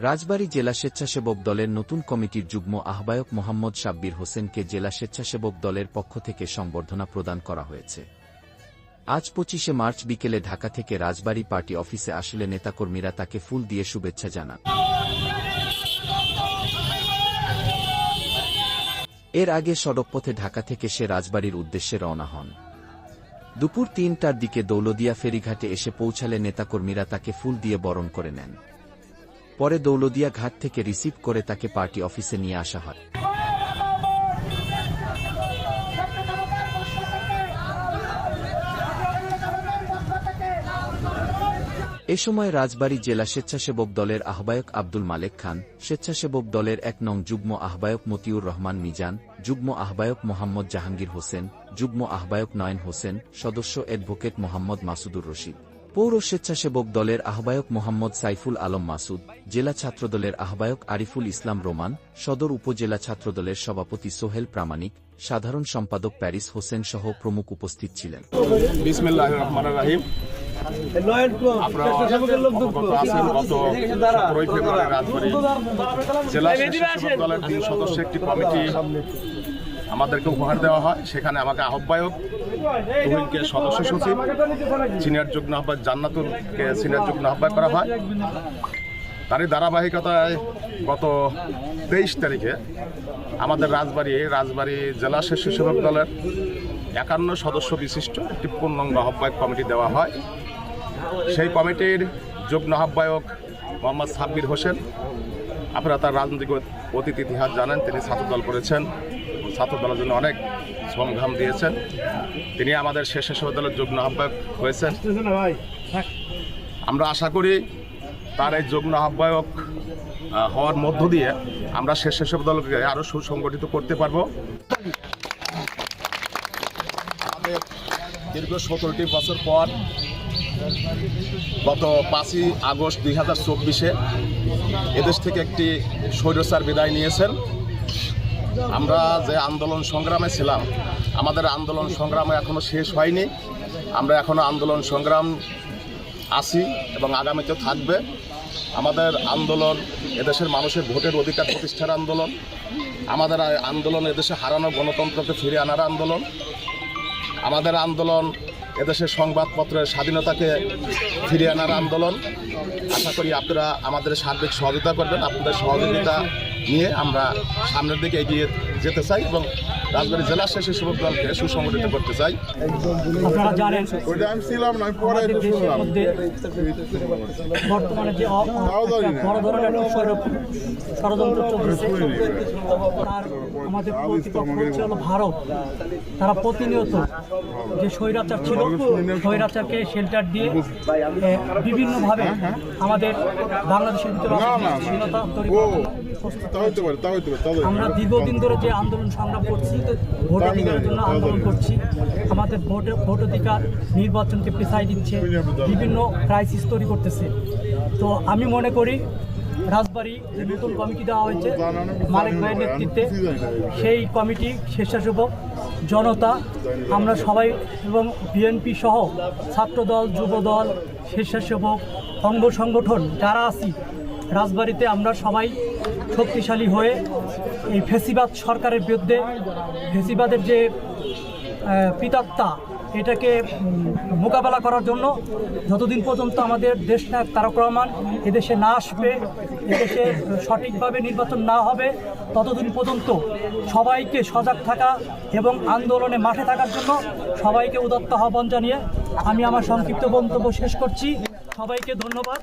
রাজবাড়ী জেলা স্বেচ্ছাসেবক দলের নতুন কমিটির যুগ্ম আহ্বায়ক মোহাম্মদ সাব্বির হোসেনকে জেলা স্বেচ্ছাসেবক দলের পক্ষ থেকে সংবর্ধনা প্রদান করা হয়েছে। আজ পঁচিশে মার্চ বিকেলে ঢাকা থেকে রাজবাড়ী পার্টি অফিসে আসলে নেতাকর্মীরা তাকে ফুল দিয়ে শুভেচ্ছা জানান। এর আগে সড়কপথে ঢাকা থেকে সে রাজবাড়ির উদ্দেশ্যে রওনা হন। দুপুর তিনটার দিকে দৌলদিয়া ফেরিঘাটে এসে পৌঁছালে নেতাকর্মীরা তাকে ফুল দিয়ে বরণ করে নেন। পরে দৌলদিয়া ঘাট থেকে রিসিভ করে তাকে পার্টি অফিসে নিয়ে আসা হয়। এ সময় রাজবাড়ী জেলা স্বেচ্ছাসেবক দলের আহ্বায়ক আব্দুল মালেক খান, স্বেচ্ছাসেবক দলের এক নং যুগ্ম আহ্বায়ক মতিউর রহমান মিজান, যুগ্ম আহ্বায়ক মোহাম্মদ জাহাঙ্গীর হোসেন, যুগ্ম আহ্বায়ক নয়ন হোসেন, সদস্য অ্যাডভোকেট মোহাম্মদ মাসুদুর রশিদ। পৌর স্বেচ্ছাসেবক দলের আহ্বায়ক মোহাম্মদ সাইফুল আলম মাসুদ, জেলা ছাত্রদলের আহ্বায়ক আরিফুল ইসলাম রোমান, সদর উপজেলা ছাত্রদলের সভাপতি সোহেল প্রামাণিক, সাধারণ সম্পাদক প্যারিস হোসেন সহ প্রমুখ উপস্থিত ছিলেন। জেলা সদস্য একটি কমিটি আমাদেরকে উপহার দেওয়া হয়। সেখানে আমাকে আহ্বায়ক, তুহিনকে সদস্য সচিব, সিনিয়র যুগ্ম আহ্বায়ক জান্নাতুলকে সিনিয়র যুগ্ম আহ্বায়ক করা হয়। তারই ধারাবাহিকতায় গত তেইশ তারিখে আমাদের রাজবাড়ি রাজবাড়ি জেলা শিশু স্বেচ্ছাসেবক দলের একান্ন সদস্য বিশিষ্ট একটি পূর্ণাঙ্গ আহ্বায়ক কমিটি দেওয়া হয়। সেই কমিটির যুগ্ম আহ্বায়ক মোহাম্মদ সাব্বির হোসেন। আপনারা তার রাজনৈতিক অতীত, ইতিহাস জানেন, তিনি ছাত্রদল করেছেন। ছাত্রদলের জন্য অনেক ঘাম দিয়েছেন। তিনি আমাদের স্বেচ্ছাসেবক দলের যুগ্ম আহ্বায়ক হয়েছেন। আমরা আশা করি তার এই যুগ্ম আহ্বায়ক হওয়ার মধ্য দিয়ে আমরা স্বেচ্ছাসেবক দলকে আরও সুসংগঠিত করতে পারব। দীর্ঘ সতেরোটি বছর পর গত পাঁচই আগস্ট দুই হাজার চব্বিশে এদেশ থেকে একটি স্বৈরচার বিদায় নিয়েছেন। আমরা যে আন্দোলন সংগ্রামে ছিলাম, আমাদের আন্দোলন সংগ্রামে এখনও শেষ হয়নি। আমরা এখনও আন্দোলন সংগ্রাম আছি এবং আগামীতে থাকবে। আমাদের আন্দোলন এদেশের মানুষের ভোটের অধিকার প্রতিষ্ঠার আন্দোলন, আমাদের আন্দোলন এদেশে হারানো গণতন্ত্রকে ফিরিয়ে আনার আন্দোলন, আমাদের আন্দোলন এদেশের সংবাদপত্রের স্বাধীনতাকে ফিরিয়ে আনার আন্দোলন। আশা করি আপনারা আমাদের সার্বিক সহযোগিতা করবেন, আপনাদের সহযোগিতা নিয়ে আমরা সামনের দিকে এগিয়ে যেতে চাই এবং রাজবাড়ী জেলা শেষে যুবক দলকে সুসংগঠিত করতে চাই। আপনারা জানেন ওইটা আমি ছিলাম না আমি পরে আমাদের এটা দেশের শুনলাম। বর্তমানে যে। বড় ধরনের ষড়যন্ত্র চলতেছে তার আমাদের প্রতিপক্ষ হচ্ছে হলো ভারত। তারা প্রতিনিয়ত যে স্বৈরাচার ছিল স্বৈরাচারকে শেল্টার দিয়ে বিভিন্নভাবে আমাদের বাংলাদেশের ভিতরে। অস্থিরতা তৈরি তা পারে তা পারে আমরা দীর্ঘদিন ধরে যে আন্দোলন সংগ্রাম করছি ভোট অধিকারের জন্য আন্দোলন করছি। আমাদের ভোট ভোট অধিকার নির্বাচনকে পেছাই দিচ্ছে বিভিন্ন ক্রাইসিস তৈরি করতেছে। তো আমি মনে করি রাজবাড়ি যে নতুন কমিটি দেওয়া হয়েছে মালিক ভাইয়ের নেতৃত্বে সেই কমিটি স্বেচ্ছাসেবক জনতা আমরা সবাই এবং বিএনপি সহ ছাত্রদল যুবদল স্বেচ্ছাসেবক অঙ্গ সংগঠন যারা আছি রাজবাড়িতে আমরা সবাই শক্তিশালী হয়ে এই ফেসিবাদ সরকারের বিরুদ্ধে ফেসিবাদের যে আহ, পিতাত্তা এটাকে মোকাবেলা করার জন্য যতদিন পর্যন্ত আমাদের দেশ নায়ক তারক রহমান এদেশে না আসবে এদেশে সঠিকভাবে নির্বাচন না হবে ততদিন পর্যন্ত সবাইকে সজাগ থাকা এবং আন্দোলনে মাঠে থাকার জন্য সবাইকে উদত্ত আহ্বান জানিয়ে আমি আমার সংক্ষিপ্ত বক্তব্য শেষ করছি। সবাইকে ধন্যবাদ।